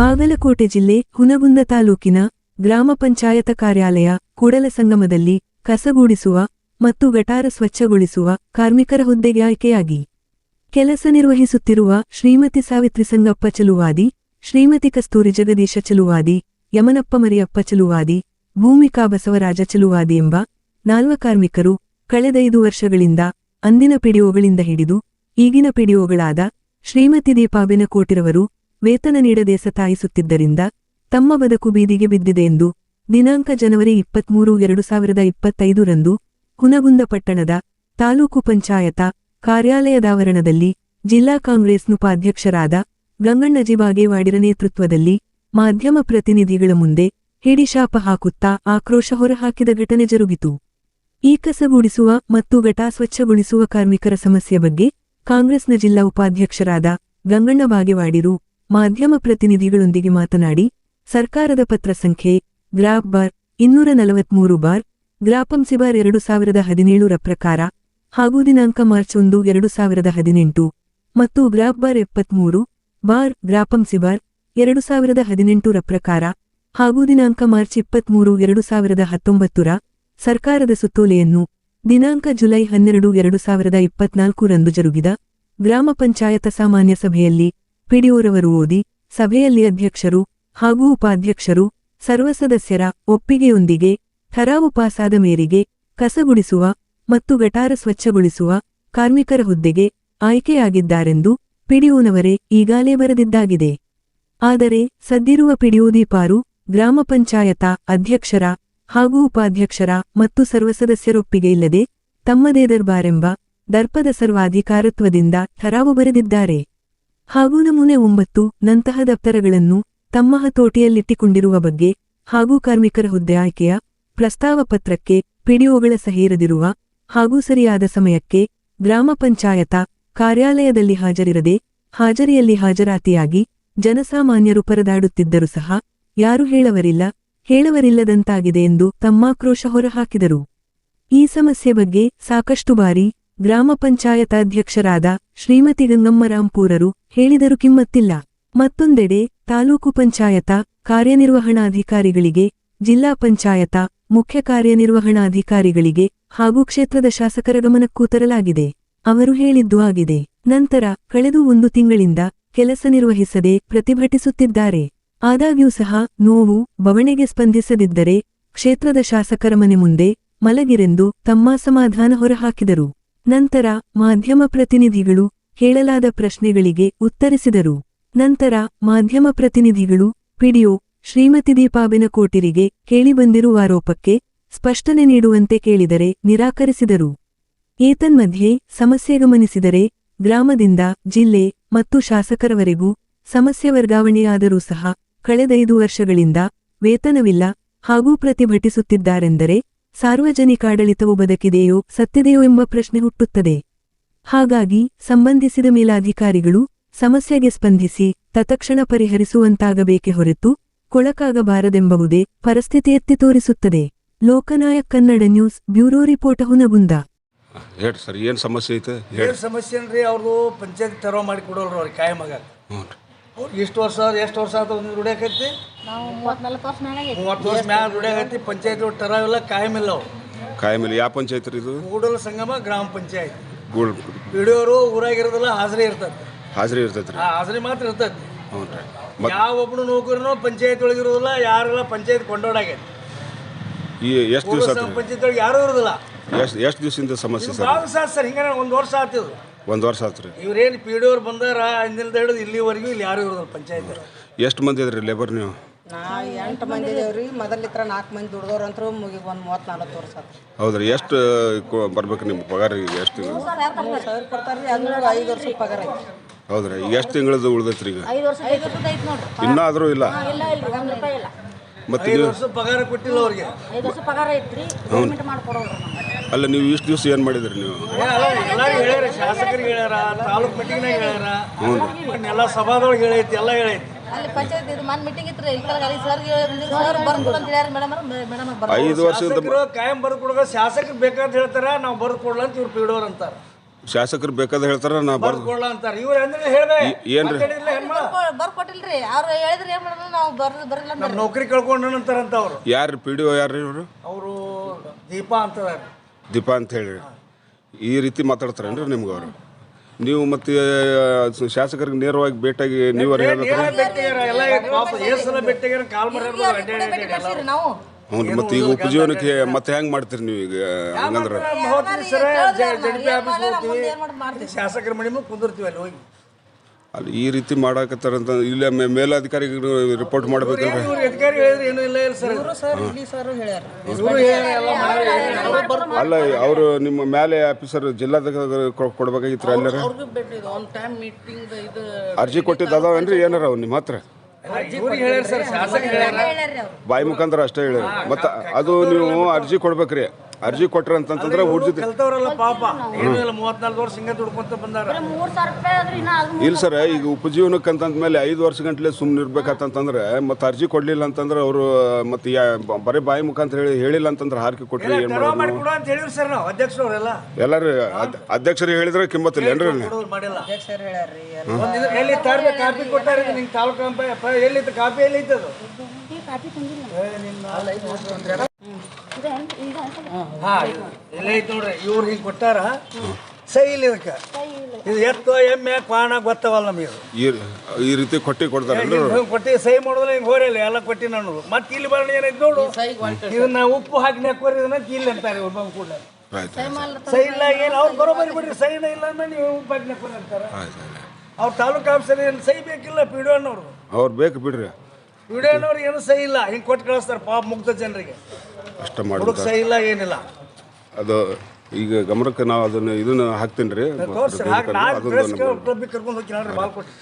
ಬಾಗಲಕೋಟೆ ಜಿಲ್ಲೆ ಹುನಗುಂದ ತಾಲೂಕಿನ ಗ್ರಾಮ ಪಂಚಾಯತ ಕಾರ್ಯಾಲಯ ಕೂಡಲ ಸಂಗಮದಲ್ಲಿ ಕಸಗೂಡಿಸುವ ಮತ್ತು ಗಟಾರ ಸ್ವಚ್ಛಗೊಳಿಸುವ ಕಾರ್ಮಿಕರ ಹುದ್ದೆಗೆ ಆಯ್ಕೆಯಾಗಿ ಕೆಲಸ ನಿರ್ವಹಿಸುತ್ತಿರುವ ಶ್ರೀಮತಿ ಸಾವಿತ್ರಿ ಸಂಗಪ್ಪ ಚಲುವಾದಿ, ಶ್ರೀಮತಿ ಕಸ್ತೂರಿ ಜಗದೀಶ ಚಲುವಾದಿ, ಯಮನಪ್ಪ ಮರಿಯಪ್ಪ ಚಲುವಾದಿ, ಭೂಮಿಕಾ ಬಸವರಾಜ ಚಲುವಾದಿ ಎಂಬ ನಾಲ್ವ ಕಾರ್ಮಿಕರು ಕಳೆದೈದು ವರ್ಷಗಳಿಂದ ಅಂದಿನ ಪಿಡಿಒಗಳಿಂದ ಹಿಡಿದು ಈಗಿನ ಪಿಡಿಒಗಳಾದ ಶ್ರೀಮತಿ ದೀಪಾಬಿನ ಕೋಟಿರವರು ವೇತನ ನೀಡದೆ ಸತಾಯಿಸುತ್ತಿದ್ದರಿಂದ ತಮ್ಮ ಬದುಕು ಬೀದಿಗೆ ಬಿದ್ದಿದೆ ಎಂದು ದಿನಾಂಕ ಜನವರಿ ಇಪ್ಪತ್ಮೂರು, ಎರಡು ಸಾವಿರದ ಇಪ್ಪತ್ತೈದರಂದು ಹುನಗುಂದ ಪಟ್ಟಣದ ತಾಲೂಕು ಪಂಚಾಯತ ಕಾರ್ಯಾಲಯದಾವರಣದಲ್ಲಿ ಜಿಲ್ಲಾ ಕಾಂಗ್ರೆಸ್ ಉಪಾಧ್ಯಕ್ಷರಾದ ಗಂಗಣ್ಣಜಿ ಬಾಗೇವಾಡಿರ ನೇತೃತ್ವದಲ್ಲಿ ಮಾಧ್ಯಮ ಪ್ರತಿನಿಧಿಗಳ ಮುಂದೆ ಹಿಡಿಶಾಪ ಹಾಕುತ್ತಾ ಆಕ್ರೋಶ ಹೊರಹಾಕಿದ ಘಟನೆ ಜರುಗಿತು. ಈ ಕಸಗೂಡಿಸುವ ಮತ್ತು ಘಟಾ ಸ್ವಚ್ಛಗೊಳಿಸುವ ಕಾರ್ಮಿಕರ ಸಮಸ್ಯೆ ಬಗ್ಗೆ ಕಾಂಗ್ರೆಸ್ನ ಜಿಲ್ಲಾ ಉಪಾಧ್ಯಕ್ಷರಾದ ಗಂಗಣ್ಣ ಬಾಗೇವಾಡಿರು ಮಾಧ್ಯಮ ಪ್ರತಿನಿಧಿಗಳೊಂದಿಗೆ ಮಾತನಾಡಿ, ಸರ್ಕಾರದ ಪತ್ರ ಸಂಖ್ಯೆ, ಗ್ರಾಫ್ ಬಾರ್ ಇನ್ನೂರ ನಲವತ್ಮೂರು ಬಾರ್ ಗ್ರಾಪಂ ಸಿಬಾರ್ ಎರಡು ಸಾವಿರದ ಹದಿನೇಳರ ಪ್ರಕಾರ, ಹಾಗೂ ದಿನಾಂಕ ಮಾರ್ಚ್ ಒಂದು ಎರಡು ಸಾವಿರದ ಹದಿನೆಂಟು, ಮತ್ತು ಗ್ರಾಫ್ ಬಾರ್ ಎಪ್ಪತ್ಮೂರು, ಬಾರ್ ಗ್ರಾಪಂ ಸಿಬಾರ್ ಎರಡು ಸಾವಿರದ ಹದಿನೆಂಟರ ಪ್ರಕಾರ, ಹಾಗೂ ದಿನಾಂಕ ಮಾರ್ಚ್ ಇಪ್ಪತ್ಮೂರು ಎರಡು ಸಾವಿರದ ಹತ್ತೊಂಬತ್ತರ ಸರ್ಕಾರದ ಸುತ್ತೋಲೆಯನ್ನು ದಿನಾಂಕ ಜುಲೈ ಹನ್ನೆರಡು ಎರಡು ಸಾವಿರದ ಇಪ್ಪತ್ನಾಲ್ಕರಂದು ಜರುಗಿದ ಗ್ರಾಮ ಪಂಚಾಯತ ಸಾಮಾನ್ಯ ಸಭೆಯಲ್ಲಿ ಪಿಡಿಒರವರು ಓದಿ ಸಭೆಯಲ್ಲಿ ಅಧ್ಯಕ್ಷರು ಹಾಗೂ ಉಪಾಧ್ಯಕ್ಷರು, ಸರ್ವ ಸದಸ್ಯರ ಒಪ್ಪಿಗೆಯೊಂದಿಗೆ ಠರಾವು ಪಾಸಾದ ಮೇರೆಗೆ ಕಸಗುಡಿಸುವ ಮತ್ತು ಗಟಾರ ಸ್ವಚ್ಛಗೊಳಿಸುವ ಕಾರ್ಮಿಕರ ಹುದ್ದೆಗೆ ಆಯ್ಕೆಯಾಗಿದ್ದಾರೆಂದು ಪಿಡಿಯೂನವರೇ ಈಗಾಲೇ ಬರೆದಿದ್ದಾಗಿದೆ. ಆದರೆ ಸದ್ದಿರುವ ಪಿಡಿಒ ದೀಪಾರು ಗ್ರಾಮ ಪಂಚಾಯತ ಅಧ್ಯಕ್ಷರ ಹಾಗೂ ಉಪಾಧ್ಯಕ್ಷರ ಮತ್ತು ಸರ್ವಸದಸ್ಯರೊಪ್ಪಿಗೆ ಇಲ್ಲದೆ ತಮ್ಮದೇ ದರ್ಬಾರೆಂಬ ದರ್ಪದ ಸರ್ವಾಧಿಕಾರತ್ವದಿಂದ ಠರಾವು ಬರೆದಿದ್ದಾರೆ. ಹಾಗೂ ನಮೂನೆ ಒಂಬತ್ತು ನಂತಹ ದಪ್ತರಗಳನ್ನು ತಮ್ಮ ಹತೋಟಿಯಲ್ಲಿಟ್ಟಿಕೊಂಡಿರುವ ಬಗ್ಗೆ ಹಾಗೂ ಕಾರ್ಮಿಕರ ಹುದ್ದೆ ಆಯ್ಕೆಯ ಪ್ರಸ್ತಾವ ಪತ್ರಕ್ಕೆ ಪಿಡಿಒಗಳ ಸಹಿರದಿರುವ ಹಾಗೂ ಸರಿಯಾದ ಸಮಯಕ್ಕೆ ಗ್ರಾಮ ಪಂಚಾಯತ ಕಾರ್ಯಾಲಯದಲ್ಲಿ ಹಾಜರಿರದೆ ಹಾಜರಿಯಲ್ಲಿ ಹಾಜರಾತಿಯಾಗಿ ಜನಸಾಮಾನ್ಯರು ಪರದಾಡುತ್ತಿದ್ದರೂ ಸಹ ಯಾರು ಹೇಳವರಿಲ್ಲ, ಹೇಳವರಿಲ್ಲದಂತಾಗಿದೆ ಎಂದು ತಮ್ಮಾಕ್ರೋಶ ಹೊರಹಾಕಿದರು. ಈ ಸಮಸ್ಯೆ ಬಗ್ಗೆ ಸಾಕಷ್ಟು ಬಾರಿ ಗ್ರಾಮ ಪಂಚಾಯತ ಅಧ್ಯಕ್ಷರಾದ ಶ್ರೀಮತಿ ಗಂಗಮ್ಮರಾಂಪೂರರು ಹೇಳಿದರು ಕಿಮ್ಮತ್ತಿಲ್ಲ. ಮತ್ತೊಂದೆಡೆ ತಾಲೂಕು ಪಂಚಾಯತ ಕಾರ್ಯನಿರ್ವಹಣಾಧಿಕಾರಿಗಳಿಗೆ, ಜಿಲ್ಲಾ ಪಂಚಾಯತ ಮುಖ್ಯ ಕಾರ್ಯನಿರ್ವಹಣಾಧಿಕಾರಿಗಳಿಗೆ ಹಾಗೂ ಕ್ಷೇತ್ರದ ಶಾಸಕರ ಗಮನಕ್ಕೂ ತರಲಾಗಿದೆ. ಅವರು ಹೇಳಿದ್ದು ಆಗಿದೆ. ನಂತರ ಕಳೆದು ಒಂದು ತಿಂಗಳಿಂದ ಕೆಲಸ ನಿರ್ವಹಿಸದೆ ಪ್ರತಿಭಟಿಸುತ್ತಿದ್ದಾರೆ. ಆದಾಗ್ಯೂ ಸಹ ನೋವು ಬವಣೆಗೆ ಸ್ಪಂದಿಸದಿದ್ದರೆ ಕ್ಷೇತ್ರದ ಶಾಸಕರ ಮನೆ ಮುಂದೆ ಮಲಗಿರೆಂದು ತಮ್ಮ ಸಮಾಧಾನ ಹೊರಹಾಕಿದರು. ನಂತರ ಮಾಧ್ಯಮ ಪ್ರತಿನಿಧಿಗಳು ಕೇಳಲಾದ ಪ್ರಶ್ನೆಗಳಿಗೆ ಉತ್ತರಿಸಿದರು. ನಂತರ ಮಾಧ್ಯಮ ಪ್ರತಿನಿಧಿಗಳು ಪಿಡಿಒ ಶ್ರೀಮತಿ ದೀಪಾಬಿನ ಕೋಟಿರಿಗೆ ಕೇಳಿಬಂದಿರುವ ಆರೋಪಕ್ಕೆ ಸ್ಪಷ್ಟನೆ ನೀಡುವಂತೆ ಕೇಳಿದರೆ ನಿರಾಕರಿಸಿದರು. ಏತನ್ಮಧ್ಯೆ ಸಮಸ್ಯೆ ಗಮನಿಸಿದರೆ ಗ್ರಾಮದಿಂದ ಜಿಲ್ಲೆ ಮತ್ತು ಶಾಸಕರವರೆಗೂ ಸಮಸ್ಯೆ ವರ್ಗಾವಣೆಯಾದರೂ ಸಹ ಕಳೆದೈದು ವರ್ಷಗಳಿಂದ ವೇತನವಿಲ್ಲ ಹಾಗೂ ಪ್ರತಿಭಟಿಸುತ್ತಿದ್ದಾರೆಂದರೆ ಸಾರ್ವಜನಿಕ ಆಡಳಿತವು ಬದುಕಿದೆಯೋ ಸತ್ಯದೆಯೋ ಎಂಬ ಪ್ರಶ್ನೆ ಹುಟ್ಟುತ್ತದೆ. ಹಾಗಾಗಿ ಸಂಬಂಧಿಸಿದ ಮೇಲಾಧಿಕಾರಿಗಳು ಸಮಸ್ಯೆಗೆ ಸ್ಪಂದಿಸಿ ತತ್ಕ್ಷಣ ಪರಿಹರಿಸುವಂತಾಗಬೇಕೆ ಹೊರತು ಕೊಳಕಾಗಬಾರದೆಂಬುದೇ ಪರಿಸ್ಥಿತಿ ಎತ್ತಿ ತೋರಿಸುತ್ತದೆ. Lokanayak Kannada news bureau report Hunagunda. ಹೇಳ್ರಿ ಸರ್ ಏನು ಸಮಸ್ಯೆ ಐತೆ? ಏನು ಸಮಸ್ಯೆ ಅಂದ್ರೆ ಅವ್ರದ್ದು ಪಂಚಾಯತ್ ತೆರವು ಮಾಡಿ ಕೊಡೋರು ಅವ್ರಿಗೆ ಕಾಯಂ ಇಷ್ಟು ವರ್ಷ ಎಷ್ಟು ವರ್ಷ ಆದ್ರೂ ಒಂದು ದುಡಿಯಾಕೈತಿ ನಾವು ಮೂವತ್ನಾಲ್ಕು ವರ್ಷ ಮ್ಯಾಲ ಆಗೈತಿ ಮೂವತ್ತು ವರ್ಷ ಮ್ಯಾಲ ದುಡಿಯಾಕೈತಿ ಪಂಚಾಯತ್ ಟರಾವ್ ಇಲ್ಲ ಕಾಯಂ ಇಲ್ಲ ಅವ್ರು ಕಾಯ ಮೇಲೆ ಯಾವ ಪಂಚಾಯತ್ ರೀ ಇದು? ಕೂಡಲ ಸಂಗಮ ಗ್ರಾಮ ಪಂಚಾಯತ್. ಪಿಡಿಯೋರು ಊರಾಗಿರೋದಿಲ್ಲ ಹಾಜರಿ ಇರ್ತದೆ ಹಾಜರಿ ಇರ್ತೈತಿ ರೀ ಆ ಹಾಜರಿ ಮಾತ್ರ ಇರ್ತೈತಿ. ಹ್ಞೂ ರೀ. ಮತ್ತು ಯಾವ ಒಬ್ಬನು ನೌಕರನೂ ಪಂಚಾಯತ್ ಒಳಗೆ ಇರೋದಿಲ್ಲ ಯಾರೆಲ್ಲ ಪಂಚಾಯತ್ ಕೊಂಡೋಡಾಗೈತಿ. ಈ ಎಷ್ಟು ಕೂಡಲ ದಿವಸ ಪಂಚಾಯತ್ ಒಳಗೆ ಯಾರೂ ಇರೋದಿಲ್ಲ. ಎಷ್ಟು ಎಷ್ಟು ದಿವಸದಿಂದ ಸಮಸ್ಯೆ ಸರ್? ಭಾಳ ಸಾತ್ ಸರ್ ಹಿಂಗೆ ಒಂದು ವರ್ಷ ಆತಿದ್ರು ಒಂದು ವರ್ಷ ಆಯ್ತು ರೀ ಇವ್ರೇನು ಪಿ ಡಿ ಅವ್ರು ಬಂದಾರ ಹಿಂದಿಲ್ದ ಹಿಡಿದು ಇಲ್ಲಿವರೆಗೂ ಇಲ್ಲಿ ಯಾರು ಇರೋದಿಲ್ಲ ಪಂಚಾಯತ್ ಎಷ್ಟು ಮಂದಿ ಇದ್ರಿ ಲೇಬರ್ ನೀವು? ನಾ ಎಂಟು ಮಂದಿ ಇದೇವ್ರಿ ಮೊದಲಿತ್ರ ನಾಲ್ಕು ಮಂದಿ ದುಡ್ದವ್ರು ಅಂತೂ ಮುಗಿ ಒಂದು ಮೂವತ್ತು ನಲ್ವತ್ತು ವರ್ಷ ಆತು ಹೌದ್ರಿ ಎಷ್ಟು ಕೊ- ಬರ್ಬೇಕು ನಿಮ್ಮ ಪಗಾರ ಈಗ ಎಷ್ಟು ತಿಂಗಳು? ಮೂರು ಸಾವಿರ ಕೊಡ್ತಾರೆ? ರೀ ಅಂದ್ರೆ ಐದು ವರ್ಷ ಪಗಾರ ಐತಿ ಹೌದ್ರಿ ಈಗ ಎಷ್ಟು ತಿಂಗಳದ್ದು ಉಳ್ದೈತ್ರಿ ಈಗ? ಐದು ವರ್ಷ ಐದು ವರ್ಷದ ಐತಿ ನೋಡ್ರಿ. ಇನ್ನೂ ಆದರೂ ಇಲ್ಲ ಇಲ್ಲ ಇಲ್ರಿ. ಒಂದು ಇಲ್ಲ ಮತ್ತು ನೀವು ವರ್ಷ ಪಗಾರ ಕೊಟ್ಟಿಲ್ಲ ಅವ್ರಿಗೆ. ಐದು ವರ್ಷ ಪಗಾರ ಐತ್ರಿ ಗೌರ್ಮೆಂಟ್ ಮಾಡ್ಕೊಡೋಲ್ರಿ ಅಲ್ಲ ನೀವು ಇಷ್ಟು ದಿವಸ ಏನು ಮಾಡಿದ್ರಿ ನೀವು? ಎಲ್ಲರಿಗೂ ಹೇಳ್ಯಾರ ಶಾಸಕರಿಗೆ ಹೇಳ್ಯಾರ ತಾಲೂಕ್ ಮೀಟಿಂಗ್ನಾಗ ಹೇಳ್ಯಾರ. ಎಲ್ಲ ಸಭಾದೊಳಗೆ ಹೇಳೈತಿ ಎಲ್ಲ ಹೇಳೈತಿ. ಅಲ್ಲಿ ಪಂಚಾಯತ್ ಇದು ಮನ್ ಮೀಟಿಂಗ್ ಇತ್ತು ಇಲ್ಲಿ ಅಲ್ಲಿ ಸರ್ ಸರ್ ಬರ್ಕೊಡು ಅಂತ ಹೇಳ್ಯಾರ ಮೇಡಮ್ ಮೇಡಮ್ ಬರ್ ಐದು ವರ್ಷ ಶಾಸಕರು ಕಾಯಂ ಬರ್ದು ಕೊಡೋದು ಶಾಸಕರು ಬೇಕಂತ ಹೇಳ್ತಾರ ನಾವು ಬರ್ದು ಕೊಡ್ಲ ಅಂತ ಇವ್ರು ಪೀಡೋರ್ ಅಂತಾರ. ಶಾಸಕರು ಬೇಕಾದ್ರೆ ಹೇಳ್ತಾರ ನಾ ಬರ್ದು ಅಂತಾರ. ಇವ್ರು ಅಂದ್ರೆ ಹೇಳ್ದೆ. ಏನ್ರಿ? ಮಾತಾಡಿದ್ರಲ್ಲ ಹೆಣ್ಮಳ ಬರ್ ಅವ್ರು ಹೇಳಿದ್ರೆ ಏನ್ ನಾವು ಬರ್ ಬರಲ್ಲ ನಮ್ಮ ನೌಕರಿ ಕಳ್ಕೊಂಡು ಅಂತಾರಂತ ಅವರು. ಯಾರು ಪಿ ಡಿ ಒ ಯಾರು ಇವರು? ಅವರು ದೀಪಾ ಅಂತಾರೆ ದೀಪಾ ಅಂತ ಹೇಳಿ. ಈ ರೀತಿ ಮಾತಾಡ್ತಾರೇನ್ರಿ ನಿಮ್ಗೆ ಅವರು? ನೀವು ಮತ್ತೆ ಶಾಸಕರಿಗೆ ನೇರವಾಗಿ ಭೇಟಿಯಾಗಿ ನೀವು ಹೇಳ್ಬೇಕು ಎಲ್ಲ ಪಾಪ ನಾವು. ಹ್ಞೂ ಮತ್ತೆ ಈಗ ಉಪಜೀವನಕ್ಕೆ ಮತ್ತೆ ಹೆಂಗೆ ಮಾಡ್ತೀರಿ ನೀವು ಈಗ ಹಂಗಂದ್ರೆ ಸರ ಜಡ್ಪಿ ಆಫೀಸ್ ಹೋಗ್ತೀವಿ. ಶಾಸಕರ ಮನೆ ಮುಂದೆ ಕುಂದಿರ್ತೀವಿ ಅಲ್ಲಿ ಹೋಗಿ. ಅಲ್ಲಿ ಈ ರೀತಿ ಮಾಡಾಕತ್ತಾರಂತ ಇಲ್ಲ ಮೇ- ಮೇಲಧಿಕಾರಿಗಳು ರಿಪೋರ್ಟ್ ಮಾಡ್ಬೇಕಂದ್ರೆ ಇವ್ರು ಅಧಿಕಾರಿ ಹೇಳಿದ್ರೆ ಏನೂ ಇಲ್ಲ ಇಲ್ಲ ಸರ್. ಇವರು ಎಲ್ಲ. ಅಲ್ಲ ಅವರು ನಿಮ್ಮ ಮೇಲೆ ಆಫೀಸರ್ ಜಿಲ್ಲಾಧಿಕಾರಿ ಕೊ- ಕೊಡ್ಬೇಕಾಗಿತ್ತು ಅಲ್ಲಾರ? ಅವ್ರಿಗೂ ಭೇಟಿ ಒಂದು ಟೈಮ್ ಮೀಟಿಂಗ್ ಇದು ಅರ್ಜಿ ಕೊಟ್ಟಿದ್ದು ಅದಾವೇನ್ರಿ ಏನಾರ ಅವ್ ನಿಮ್ಮ ಹತ್ರ? ಬಾಯಿ ಮುಖಾಂತರ ಅಷ್ಟೇ ಹೇಳಿ ಮತ್ತೆ ಅದು ನೀವು ಅರ್ಜಿ ಕೊಡ್ಬೇಕ್ರಿ. ಅರ್ಜಿ ಕೊಟ್ರ ಅಂತಂದ್ರೆ ಊರ್ಜಿತ ಕಲ್ತವ್ರಲ್ಲ ಪಾಪ. ಏನೂ ಇಲ್ಲ ಮೂವತ್ನಾಲ್ಕು ವರ್ಷ ಹಿಂಗೆ ದುಡ್ಕೊಂತ ಬಂದಾರ. ಇಲ್ಲ ಸರ್ ಈಗ ಉಪಜೀವನಕ್ಕೆ ಅಂತಂದ್ಮೇಲೆ ಐದು ವರ್ಷ ಗಂಟ್ಲೆ ಸುಮ್ಮನೆ ಇರ್ಬೇಕಂತಂದ್ರೆ ಮತ್ತೆ ಅರ್ಜಿ ಕೊಡ್ಲಿಲ್ಲ ಅಂತಂದ್ರೆ ಅವರು ಮತ್ತೆ ಬರೀ ಬಾಯಿ ಮುಖಾಂತರ ಹೇಳಿ ಹೇಳಿಲ್ಲ ಅಂತಂದ್ರೆ ಹಾರ್ಕೆ ಕೊಟ್ರಿ ಏನ್ ಎಲ್ಲಾರು ಮಾಡೋದು? ಅಂತ ಹೇಳಿವ್ರಿ ಸರ್ ನಾವು ಅಧ್ಯಕ್ಷರವರೆಲ್ಲ. ಎಲ್ಲರೂ ಅಧ್ಯಕ್ಷರು ಹೇಳಿದ್ರೆ ಕಿಮ್ಮತ್ತಿಲ್ಲ ಏನ್ರಿ ಎಲ್ಲಿ ತರ್ಬೇಕು ಕಾಪಿ? ಕೊಟ್ಟಾರ ನಿಂಗೆ ತಾಲೂಕು ಕಂಪ ಎಲ್ಲಿತ್ತು? ಕಾಪಿ ಎಲ್ಲಿತ್ತು ಅದು? ಹಾ ಇಲ್ಲೇ ಐತೆ ನೋಡ್ರಿ ಇವ್ರು ಹಿಂಗೆ ಕೊಟ್ಟಾರ? ಸೈಲ್ ಇಲ್ಲ. ಇದಕ್ಕೆ ಇದು ಎತ್ತು ಎಮ್ಮೆ ಕ್ವಾಣ ಗೊತ್ತವಲ್ಲ ನಮಗೆ ಇದು. ಈ ಈ ರೀತಿ ಕೊಟ್ಟಿ ಕೊಡ್ತಾರೆ ಹಿಂಗ್ ಕೊಟ್ಟಿ ಸೈ ಮಾಡೋದ್ರೆ ಹಿಂಗೆ ಹೋರಿಲ್ಲ ಎಲ್ಲ ಕೊಟ್ಟಿ ನಾನು. ಮತ್ತೆ ಇಲ್ಲಿ ಬರೋಣ ಏನೈತೆ ನೋಡು. ಇದನ್ನ ಉಪ್ಪು ಹಾಕಿ ಹಾಕೋರಿ ಇದನ್ನ ಕೀಲ್ ಅಂತಾರೆ ಇವ್ರು ಬಂದು ಕೂಡ ಸೈ ಇಲ್ಲ ಏನು ಅವ್ರು ಬರೋಬರಿ ಬಿಡ್ರಿ ಸೈನ ಇಲ್ಲ ಅಂದ್ರೆ ನೀವು ಉಪ್ಪು ಹಾಕಿ ಹಾಕೋರಿ ಅಂತಾರೆ. ಅವ್ರು ತಾಲೂಕು ಆಫೀಸರ್ ಏನು ಸೈ ಬೇಕಿಲ್ಲ ಪಿ ಡಿ ಅನ್ನೋರು. ಅವ್ರು ಬೇಕು ಬಿಡ್ರಿ. ಅನ್ನೋರು ಏನು ಸಹಿ ಇಲ್ಲ. ಹಿಂಗೆ ಕೊಟ್ಟು ಕಳಿಸ್ತಾರೆ ಪಾಪ ಮುಗ್ಧ ಜನರಿಗೆ. ಅಷ್ಟ ಹುಡುಗ ಸಹಿ ಇಲ್ಲ ಏನಿಲ್ಲ. ಅದು ಈಗ ಗಮನಕ್ಕೆ ನಾವು ಅದನ್ನು ಇದನ್ನ ಹಾಕ್ತೀನಿ ರೀ. ತೋರ್ಸಿ ಹಾಕಿ ಕರ್ಕೊಂಡು ಹೋಗಿ ನೋಡ್ರಿ ಬಾಲ್ ಕೊಟ್ಟು